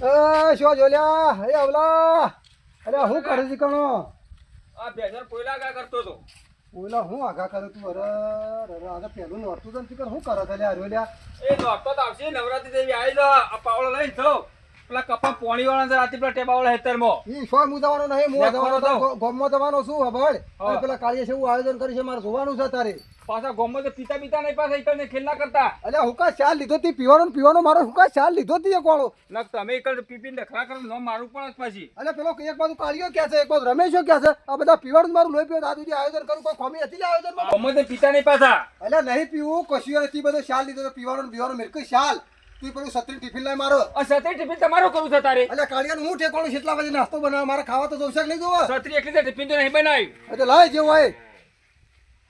એ શું જોલ્યા? એ અવલા અરે હું કરે છે કણો? આ ભેજર કોયલા કા કરતો તો ઓલા હું આગા કરે તું? અરે અરે આજે પેલું નોરતું તો નથી હું કરે હાર્યો લ્યા એ નોરતો તો આવશે નવરાત્રી દેવી આવી જા આ પાવળો લઈને થો પેલા કપા પોણી વાળા રાતે પેલા ટેબા વાળા હેતરમાં. ઈ શો હું જવાનો નહીં હું જવાનો ગોમમાં જવાનો છું હબળ. પેલા કાળીએ છે એવું આયોજન કરી છે મારે જોવાનું છે તારે પાછા ગોમમાં તો પિતા પિતા નહીં પાછા એકલ ને ખેલ ના કરતા. એટલે હું કા ચાલ લીધો તી? પીવાનો ને પીવાનો મારો હું કા ચાલ લીધો તી એક વાળો ના તમે એક પીપી નખરા કરો નો મારું પણ પછી. એટલે પેલો એક બાજુ કાળીઓ ક્યાં છે એક બાજુ રમેશો ક્યાં છે? આ બધા પીવાનું મારું લોહી પીવા દાદુજી આયોજન કરું કોઈ ખોમી હતી આયોજન ગોમ તો પિતા નહીં પાછા. એટલે નહીં પીવું કશું નથી બધો શાલ લીધો તો પીવાનો ને પીવાનો મેરકો શાલ. તું પેલું સત્રી ટિફિન લઈ મારો. આ સતરી ટિફિન તમારું કરું છે તારે? એટલે કાળિયાનું હું ઠેકાણું કેટલા વાગે નાસ્તો બનાવ મારે ખાવા તો જોશે નહીં જોવા. સત્રી એટલી તો ટિફિન તો નહીં બનાવી. એટલે લાય જેવું હોય.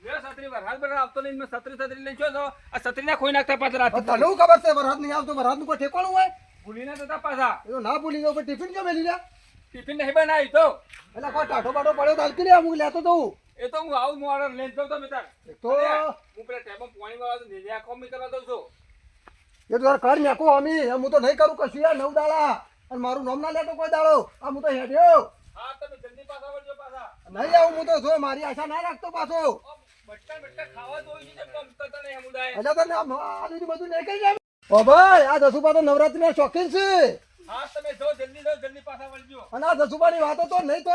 સતરી વરસાદ બરસાદ આવતો નહીં મેં સતરી સતરી લઈને છો આ સતરી ના ખોઈ નાખતા પાછા રાતે. તને શું ખબર છે વરસાદ નહીં આવતો વરસાદનું કોઈ ઠેકાણું હોય? ભૂલી ના જતા પાછા. એ તો ના ભૂલી જાવ ટિફિન કેમ મેલી લ્યા ટિફિન નહીં તો. એટલે કોઈ ટાઢો બાટો પડ્યો તો હલકી લે હું લેતો તો હું. એ તો હું આવું મોડર લઈને જાઉં તો હું પેલા ટેબમાં પાણી વાળા ને આખો દઉં છું. એ તો કર નાખો અમી હું તો નહીં કરું કશું યાર નવ દાડા. અને મારું નામ ના લેતો કોઈ દાડો. આ હું તો હેડ્યો હા તમે જલ્દી પાછા વળજો પાછા. નહીં આવું હું તો જો મારી આશા ના રાખતો પાછો. દસુબા નવરાત્રી શોખીન છે. અને આ દસુબાની વાતો તો નહીં તો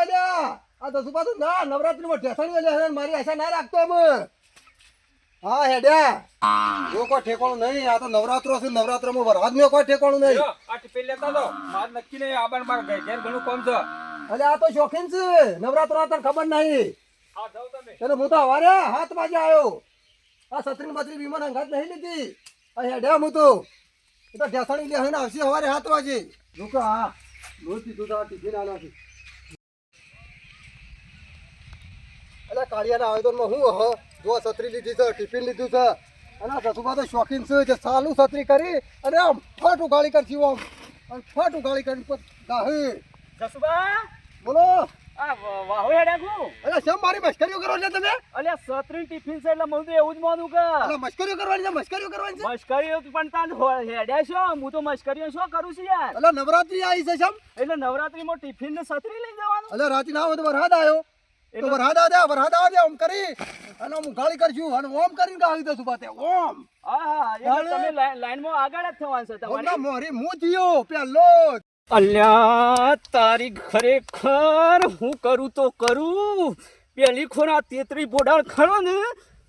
આ દસુબા તો ના નવરાત્રીમાં ઠેસાણી અલ્યા મારી આશા ના રાખતો અમે. હા હેડ્યા. જો કોઈ ઠેકાણું નહીં આ તો નવરાત્રો છે નવરાત્રમાં વરસાદમાં કોઈ ઠેકાણું નહીં. આ ટિફિન લેતા તો માર નક્કી નહીં આબાન માર ઘેર ઘેર ઘણું કોમ છે. અલે આ તો શોખીન છે. નવરાત્રો તને ખબર નહીં. હા જાઓ તમે. એટલે હું તો હવારે હાથ વાગે આવ્યો. આ સત્રી બત્રી વિમાન અંગાત નહીં લીધી. આ હેડ્યા હું તો. એ તો ઢેસાણી લે હઈને આવશે હવારે હાથ વાગે લોકો હા લોહી પીધું તો આના છે એટલે કાળિયાના આવેદનમાં હું હ? જો છત્રી લીધી છે ટિફિન લીધું છે. અને સસુબા તો શોખીન છે જે સાલું છત્રી કરી અને આમ ફટ ઉગાડી કરશી આમ. અને ફટ ઉગાડી કરી દાહી. જસુબા? બોલો. વાહો હેડ્યા કુ શેમ મારી મશ્કરીઓ કરો છો તમે? અલ્યા સત્રી ટિફિન છે એટલે તો એવું જ માનું કે. અરે મશ્કરીઓ કરવાની છે મશ્કરીઓ કરવાની છે? મશ્કરીઓ પણ તાન હેડ્યા છો? હું તો મશ્કરીઓ શું કરું છું યાર? એટલે નવરાત્રી આવી છે શેમ? એટલે નવરાત્રીમાં ટિફિન ને સત્રી લઈ જવાનું? એટલે રાતે ના હોય તો વરસાદ આવ્યો. તો એટલે- દે વરસાદ આવ્યા ઓમ કરી. અને હું ગાળી કરશું અને ઓમ કરીને ગાળી દઉં બાતે ઓમ. હા હા એટલે. તમે લાઈ- લાઈનમાં આગળ જ થવાનું છે તમારે. મોરી હું જીયો પેલો અલ્યા તારી ખરેખર હું કરું તો કરું. પેલી ખોરા તેતરી બોડાળ ખરો ને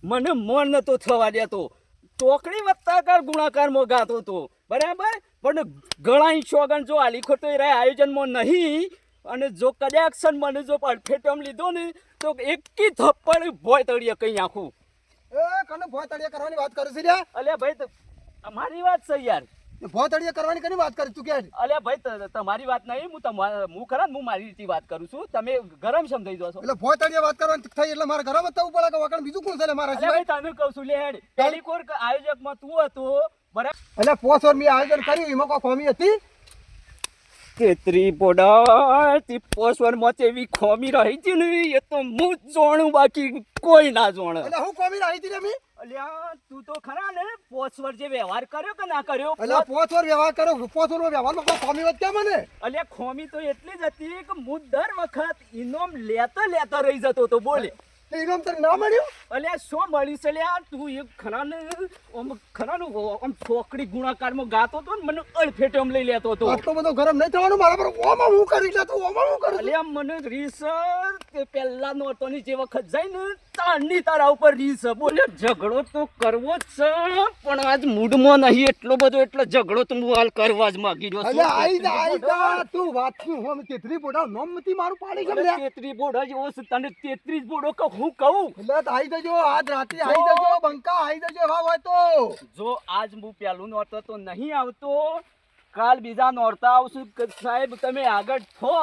મને મન નતો થવા દેતો. ટોકડી વત્તાકાર ગુણાકારમાં ગાતો તો. બરાબર? પણ ગળાઈ શોગન જો આલી ખોટો એ આયોજનમાં નહીં અને જો કનેક્શન મને જો પરફેક્ટમ લીધો ને તો એકી થપ્પડ ભોય તળીએ કઈ આખું. એ કને ભોય તળિયે કરવાની વાત કરું છું રે અલ્યા ભાઈ મારી અમારી વાત છે યાર. ભોય તળિયે કરવાની કની વાત કરું તું કે અલ્યા ભાઈ તમારી વાત નહીં હું તમારા હું કરા હું મારી રીતે વાત કરું છું. તમે ગરમ સમજાઈ દો છો. એટલે ભોય તળિયે વાત કરવાની થઈ એટલે મારે જ થવું પડે કે વગર બીજું કોણ છે મારે ભાઈ તને કહું છું લે હેડ ટેલિકોર કોર આયોજકમાં તું હતો બરાબર? એટલે પોસ વાર મેં આયોજન કર્યું એમાં કોઈ ફોમી હતી? તેત્રી પોડા તી પોસવરમાં એવી ખોમી રહી ને એ તો હું જોણું બાકી કોઈ ના જોણે. એટલે હું ખોમી આવી હતી ને અલ્યા તું તો ખરા ને પોસવર જે વ્યવહાર કર્યો કે ના કર્યો? એટલે પોસ વ્યવહાર કર્યો પોસ વાર વ્યવહાર કોઈ ખોમી વચ્ચે મને? અલ્યા ખોમી તો એટલી જ હતી કે હું દર વખત ઇનોમ લેતો લેતો રહી જતો તો બોલે. ઇનામ તને ના મળ્યું? અલ્યા શું મળ્યું છે લ્યા? તું એક ખરાને આમ ખરાનું આમ છોકરી ગુણાકારમાં ગાતો તો ને મને અડફેટે ઓમ લઈ લેતો હતો. આટલો બધો ગરમ નહીં થવાનું મારા પર? ઓમ હું કરી લેતો તું ઓમાં હું કરું અલ્યા મને રીસર તે પહેલા નોટોની જે વખત જાય ને તારની તારા ઉપર રીસ બોલે ઝઘડો તો કરવો જ છે પણ આજ મૂડમાં નહીં. એટલો બધો એટલે ઝઘડો તો હું હાલ કરવા જ માંગી રહ્યો છું. આઈ જા આઈ જા તું વાત શું હું તેત્રી બોડા નોમ મારું પાડી ગમ તેત્રી બોડા જ છે તને તેત્રીસ બોડો કે હું કહું? એટલે આઈ જજો આજ રાતે આઈ જજો બંકા આઈ જજો હા હોય તો. જો આજ હું પેલું નહોતો તો નહીં આવતો. કાલ બીજા નોરતા આવશું સાહેબ તમે આગળ થો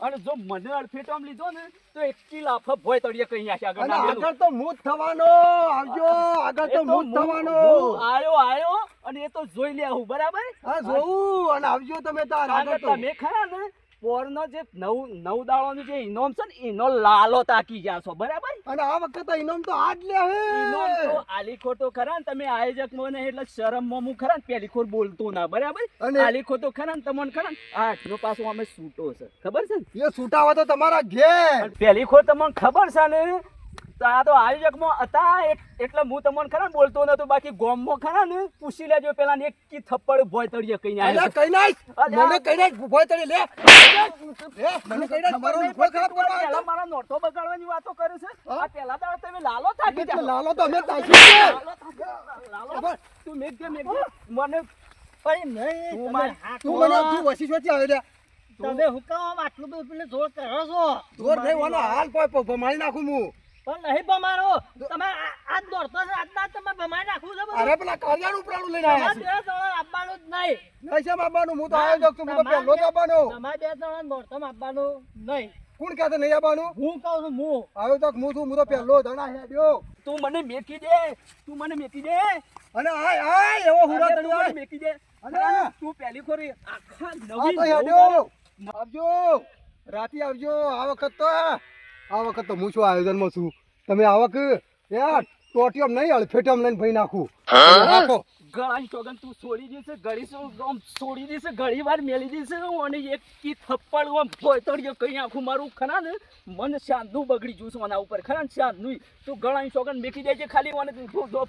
અને જો મને અડફેટમ લીધો ને તો એકલી લાફો ભોય તળિયે કઈ આશે આગળ. આગળ તો મૂત થવાનો. આવજો આગળ તો હું- થવાનો. આયો આયો અને એ તો જોઈ લે આવું બરાબર? હા જોઉં અને આવજો તમે તાર આગળ આગળ તો. તમે ખરા ને? પોરનો જે નવ નવ દાડાનો જે ઇનોમ છે ને એનો લાલો તાકી ગયા છો બરાબર? અને આ વખતે ઇનોમ તો આજ લે હે! ઇનોમ તો આલીખો તો ખરા ને તમે આયોજક મને એટલે શરમ મોમું ખરા ને પેલી ખોર બોલતો ના બરાબર? આલીખો તો ખરા ને તમને ખરા ને આઠનો પાછો અમે છૂટો છે ખબર છે ને? એ છૂટાવા તો તમારા ઘેર! પેલી ખોર તમને ખબર છે ને આ તો આયોજકમાં હતા એટ- એટલે હું તમને ખરા બોલતો નતો બાકી ગોમમાં ખરા ને પૂછી લેજો પેલા ને એક કી થપ્પડ ભોય કઈ અલ્યા કઈ નાખ મને કઈ નાખ ભોય તળી લે. લે મને કઈ નાખ મારો ભોય ખરાબ કરવા. મારા નોટો બગાડવાની વાતો કરે છે? આ પેલા દાડે તમે લાલો થાકી એટલે લાલો તો અમે થાકી લાલો. તું મેક દે મેક મને ભાઈ નહીં તું મને હાથ તું મને તું વસી છોતી આવ્યો લે તમે હુકામ આટલું બધું પેલે જોર કરો છો. જોર નહીં વાના હાલ કોઈ પ- ભમાડી નાખું હું. પણ નહીં બમારો તમે આ- દોડતો છે આજના તમે બમાઈ નાખવું છે અરે પેલા કારિયાનું ઉપરાણું લઈને આવ્યા તમારે બે જણા આપવાનું જ નહીં. નહીં છે બાબાનું હું તો આયોજક છું હું તો પહેલો જ બે- તમારે બે જણા દોડતો આપવાનું નહીં. કોણ કહેતો નહીં આવવાનું હું કહું છું હું. આયોજક હું છું હું તો પહેલો જણા હેડ્યો તું મને મેકી દે. તું મને મેકી દે. અને આય એવો હુરા મેકી દે. અરે તું પહેલી ખોરી આખા નવી તો નવ હેડ્યો આવજો. રાતે આવજો આ વખત તો આ વખત તો હું શું આયોજનમાં છું? તમે આવક યાર ટોટિયમ નહીં અળફેટમ લઈને ભાઈ નાખું. નાખો ગળાની ચોગન તું છોડી દેશે ગળી આમ છોડી દેશે ઘણી વાર મેલી દેશે અને એક કી થપ્પડ આમ ફોતડીઓ કઈ આખું મારું ખરા ને? મન શાંતનું બગડી જું મને ઉપર ખરા ને? શાંતનું. તું ગળાની ચોગન મેકી દેજે ખાલી મને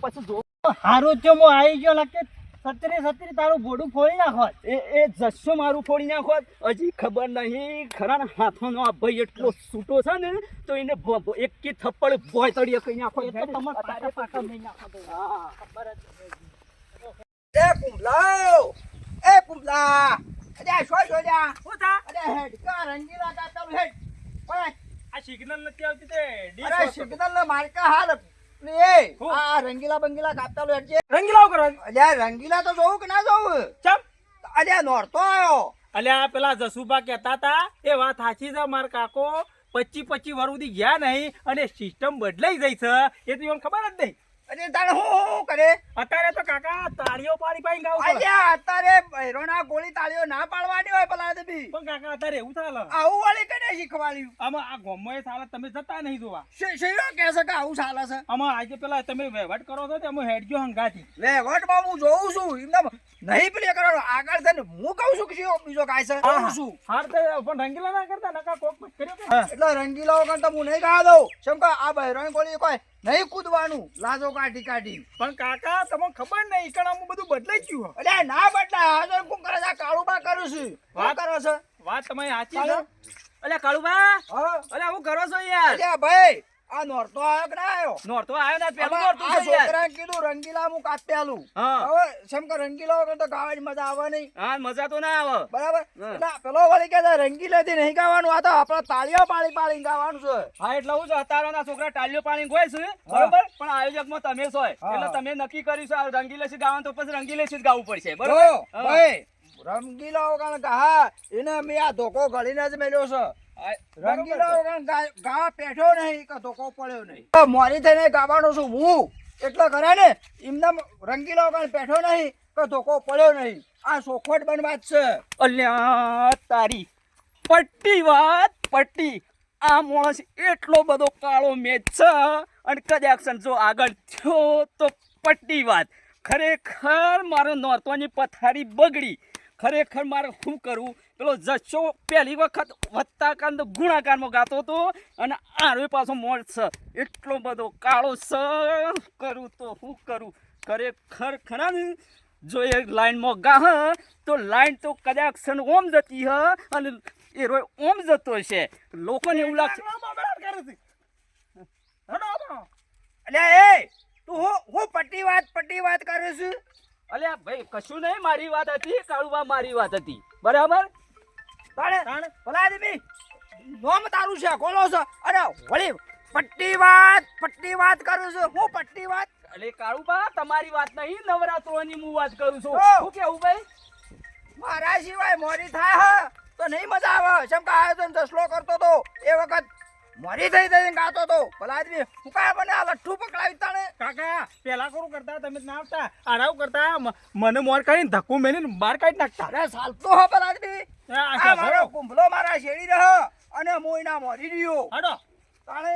પછી જો. હારો ચમો આવી ગયો લાગે. સત્તરી સત્તરી તારું ભોડું ફોડી નાખોત એ એ જસ્સો મારું ફોડી નાખોત હજી ખબર નહીં ખરા હાથોનો આ ભાઈ એટલો છૂટો છે ને તો એને એક કી થપ્પડ ભોયતળીએ કઈ નાખો. એ તો તમારે પાછા પાછા નહીં નાખો હા. ખબર જ એ કુંભલાવ! એ કુંભલા! અરે શો શો જા શું થા? અરે હેડ કા રંગીલા કા ચાલુ હેડ. આ સિગ્નલ નથી આવતી તે. અરે સિગ્નલ મારકા માર્કા હાલ. હું? આ રંગીલા બંગીલા કાપતા હેડ છે રંગીલાઓ અલ્યા રંગીલા તો જોવું કે ના જોવું ચમ. અલ્યા નોરતો આવ્યો. અલ્યા પેલા જસુભા કહેતા હતા એ વાત સાચી છે માર કાકો. પચી પચી વર સુધી ગયા નહીં અને સિસ્ટમ બદલાઈ જાય છે. એ તો એમ ખબર જ નહીં. અરે તારે હું હું કરે? અત્યારે તો કાકા તાળીઓ પાડી પાઈ ગાવ. અલ્યા અત્યારે ભૈરોના ગોળી તાળીઓ ના પાડવાની હોય પેલા બી પણ કાકા અત્યારે એવું ચાલે આવું વાળી કને શીખવાડ્યું? આમાં આ ગોમો ચાલે તમે જતા નહીં જોવા. શેરો કહે છે કે આવું ચાલે છે? આમાં આજે પેલા તમે વહેવટ કરો છો તેમાં હેડજો હંગાથી. વહેવટ હું જોઉં છું. એમને નહીં પેલી કરવાનું. આગળ થઈને હું કહું છું કે શું બીજો કાય છે? કહું છું. હાર તો પણ રંગીલા ના કરતા નકા કોક મત કર્યો એટલે રંગીલા વગર તો હું નહીં ગાવા દઉં. કેમ કે આ બહેરાણી ગોળી કોઈ નહીં કૂદવાનું. લાજો કાઢી કાઢી. પણ કાકા તમને ખબર નહીં ઈકણામાં બધું બદલાઈ ગયું હે. અલ્યા ના બદલા હાજર હું કરે છે? આ કાળુબા કરું છું. વાત- કરો છો? છે વાત તમારી સાચી છે. અલ્યા કાળુબા. હા. અલ્યા હું કરો છો યાર? અલ્યા ભાઈ આ નોરતો આવ્યો કે ના આવ્યો નોરતો આયો ને પેલું નોરતું આ છોકરાએ કીધું રંગીલા હું હા. હવે જેમ કે રંગીલા વગર તો ગાવાની મજા આવે નહીં. હા મજા તો ના આવે. બરાબર? એટલે પેલો વળી કે રંગીલા થી નહીં ગાવાનું. આ તો આપણે તાળીઓ પાડી પાડી ગાવાનું છે. હા એટલે હું જ હતારોના છોકરા તાળીઓ પાણી ગોય છે બરાબર? પણ આયોજકમાં તમે છો એટલે તમે નક્કી કર્યું છે આ થી ગાવાનું તો પછી રંગીલેસી જ ગાવું પડશે બરાબર. ભાઈ રંગીલા વગર ગા એને મેં આ ધોકો ગળીને જ મેલ્યો છે. રંગીલા ગા- પેઠો નહીં કે ધોકો પડ્યો નહીં. મોરી થઈને ગાવાનો છું હું. એટલે કરે ને એમના રંગીલા વગર પેઠો નહીં કે ધોકો પડ્યો નહીં. આ સોખવટ બનવા જ છે. અલ્યા તારી પટ્ટી વાત પટ્ટી. આ માણસ એટલો બધો કાળો મેચ છે. અને કદાચ જો આગળ થયો તો પટ્ટી વાત. ખરેખર મારો નોરતોની પથારી બગડી. ખરેખર મારે શું કરવું? પેલો જચ્ચો પહેલી વખત વત્તા કાંદ ગુણાકારમાં ગાતો હતો અને આરોય પાછો મોડ છે એટલો બધો કાળો સ. કરું તો શું કરું? ખરેખર ખરા જો એ લાઈનમાં ગાહ તો લાઈન તો કદાચ ક્ષણ ઓમ જતી હ અને એ રોય ઓમ જતો છે. લોકોને એવું લાગશે અલ્યા એ! તું હું હું પટ્ટી વાત પટ્ટી વાત કરું છું? અલ્યા ભાઈ કશું નહીં મારી વાત હતી કાળુબા મારી વાત હતી. બરાબર? તાણે ભલા આદમી નોમ તારું છે ખોલો છે. અરે વળી પટ્ટી વાત પટ્ટી વાત કરું છું. હું પટ્ટી વાત? એટલે કાળુબા તમારી વાત નહીં નવરાત્રોની હું વાત કરું છું! શું કેવું ભાઈ? મારા સિવાય મોરી થાય હ તો નહીં મજા આવે. જેમ કે આયોજન દસલો કરતો તો એ વખત મોરી થઈ થઈ ગાતો તો. ભલા આદમી હું કાંઈ મને આ લઠ્ઠું પકડાવી તાણે? કાકા પેલા કરું કરતા? તમે ના આવતા. આરાવ કરતા. મને મોર કાઢીને ધક્કો મેલીને બહાર કાઢી નાખતા. અરે ચાલતો હો ભલા આદમી. આ. મારો કુંભલો મારા શેડી રહ્યો અને એના મોરી રહ્યો. હડો. તાણે